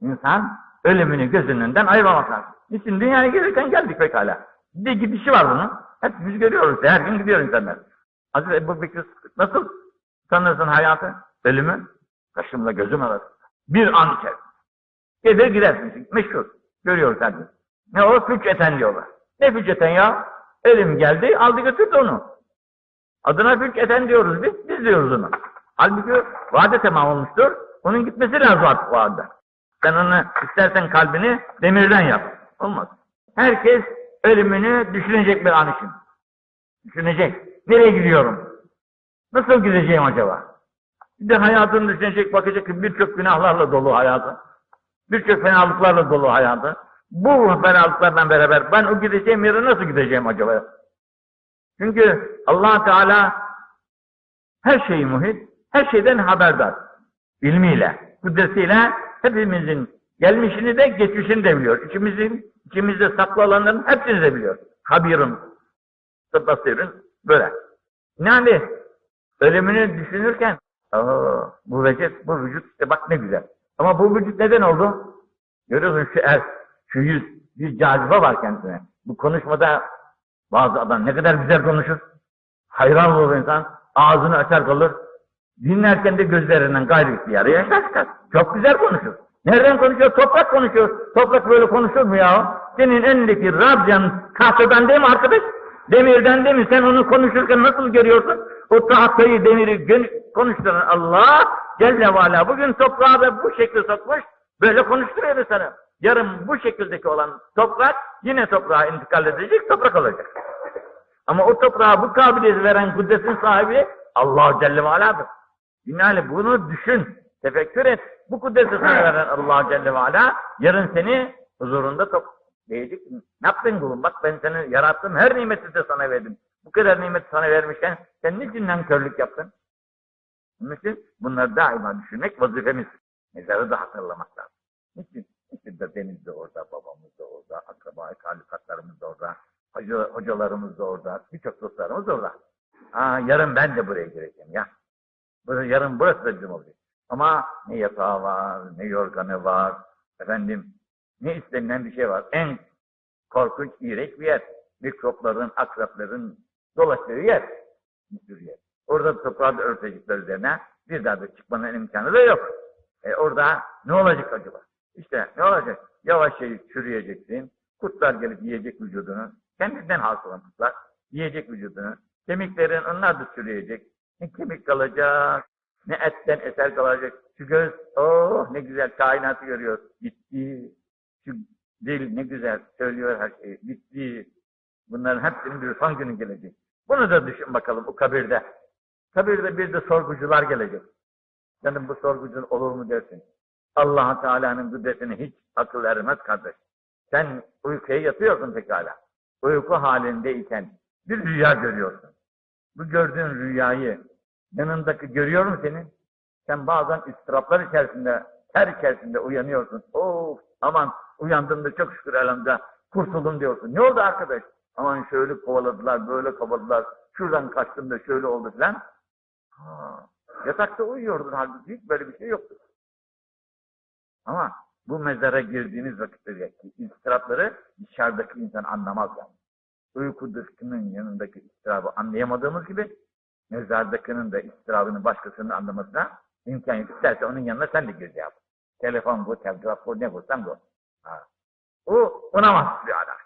İnsan ölümünü gözünün önünden ayırmamak lazım. Niçin dünyaya gelirken geldik pekala. Bir gidişi var bunun. Hep biz görüyoruz. Her gün gidiyor insanlar. Hazreti Ebu Bekir nasıl sanırsın hayatı? Ölümü kaşımla gözüm arası. Bir an içerisinde. Gelir gidersin. Meşhur. Görüyoruz her gün. Ne o? Fücceten diyorlar. Ne fücceten ya? Ölüm geldi, aldı götürdü onu. Adına fücceten diyoruz biz, biz diyoruz onu. Halbuki vade tamam olmuştur. Onun gitmesi lazım artık o anda. Onu istersen kalbini demirden yap. Olmaz. Herkes ölümünü düşünecek bir an için. Düşünecek. Nereye gidiyorum? Nasıl gideceğim acaba? Bir de hayatını düşünecek, bakacak ki birçok günahlarla dolu hayatı. Birçok fenalıklarla dolu hayatı. Bu fenalıklarla beraber ben o gideceğim yere nasıl gideceğim acaba? Çünkü allah Teala her şeyi muhit, her şeyden haberdar. İlmiyle, kudretiyle hepimizin gelmişini de geçmişini de biliyor. İçimizin, içimizde saklı olanların hepsini de biliyor. Habirim, basirun böyle. Yani ölümünü düşünürken bu vücut, bu vücut işte bak ne güzel. Ama bu vücut neden oldu? Görüyorsun şu er, şu yüz, bir cazibe var kendisine. Bu konuşmada bazı adam ne kadar güzel konuşur. Hayran olur insan. Ağzını açar kalır. Dinlerken de gözlerinden gayrı bir yere yaşar çıkar. Çok güzel konuşur. Nereden konuşuyor? Toprak konuşuyor. Toprak böyle konuşur mu ya? Senin önündeki Rabcan tahtadan değil mi arkadaş? Demirden değil mi? Sen onu konuşurken nasıl görüyorsun? O tahtayı, demiri konuşturan Allah Celle ve bugün toprağı da bu şekilde sokmuş. Böyle konuşturuyor sana. Yarın bu şekildeki olan toprak yine toprağa intikal edecek, toprak olacak. Ama o toprağa bu kabiliyeti veren kudretin sahibi Allah Celle ve. Binaenaleyh bunu düşün, tefekkür et. Bu kudreti sana veren Allah Celle ve Ala yarın seni huzurunda top diyecek. Ne yaptın kulum? Bak ben seni yarattım, her nimeti de sana verdim. Bu kadar nimeti sana vermişken sen niçin nankörlük yaptın? Onun için bunları daima düşünmek vazifemiz. Mezarı da hatırlamak lazım. Niçin? Niçin de deniz de orada, babamız da orada, akraba, talukatlarımız da orada, hoca, hocalarımız da orada, birçok dostlarımız orada. Aa, yarın ben de buraya gireceğim ya. Burası, yarın burası da bizim olacak. Ama ne yatağı var, ne yorganı var, efendim ne istenilen bir şey var. En korkunç, iğrenç bir yer. Mikropların, akrapların dolaştığı yer. Bir yer. Orada toprağı da örtecekler üzerine. Bir daha da çıkmanın imkanı da yok. E orada ne olacak acaba? İşte ne olacak? Yavaş yavaş çürüyeceksin. Kurtlar gelip yiyecek vücudunu. Kendinden hasılan kurtlar. Yiyecek vücudunu. Kemiklerin onlar da çürüyecek. Ne kemik kalacak, ne etten eser kalacak. Şu göz, oh ne güzel kainatı görüyor. Bitti. Şu dil ne güzel söylüyor her şeyi. Bitti. Bunların hepsinin bir son günü gelecek. Bunu da düşün bakalım bu kabirde. Kabirde bir de sorgucular gelecek. Senin bu sorgucun olur mu dersin. allah Teala'nın kudretine hiç akıl ermez kardeş. Sen uykuya yatıyorsun pekala. Uyku halindeyken bir rüya görüyorsun. Bu gördüğün rüyayı yanındaki görüyor mu senin? Sen bazen istiraplar içerisinde, ter içerisinde uyanıyorsun. Of aman uyandım da çok şükür elhamdülillah kurtuldum diyorsun. Ne oldu arkadaş? Aman şöyle kovaladılar, böyle kovaladılar. Şuradan kaçtım da şöyle oldu filan. Yatakta uyuyordun halbuki hiç böyle bir şey yoktu. Ama bu mezara girdiğiniz vakitte ki istirapları dışarıdaki insan anlamaz yani. Uykudakinin yanındaki istirabı anlayamadığımız gibi mezardakinin de istirabını başkasının anlamasına imkan yok. İsterse onun yanına sen de gir yap. Telefon bu, telgraf bu, ne bulsan bu. Ha. O ona mahsus adam.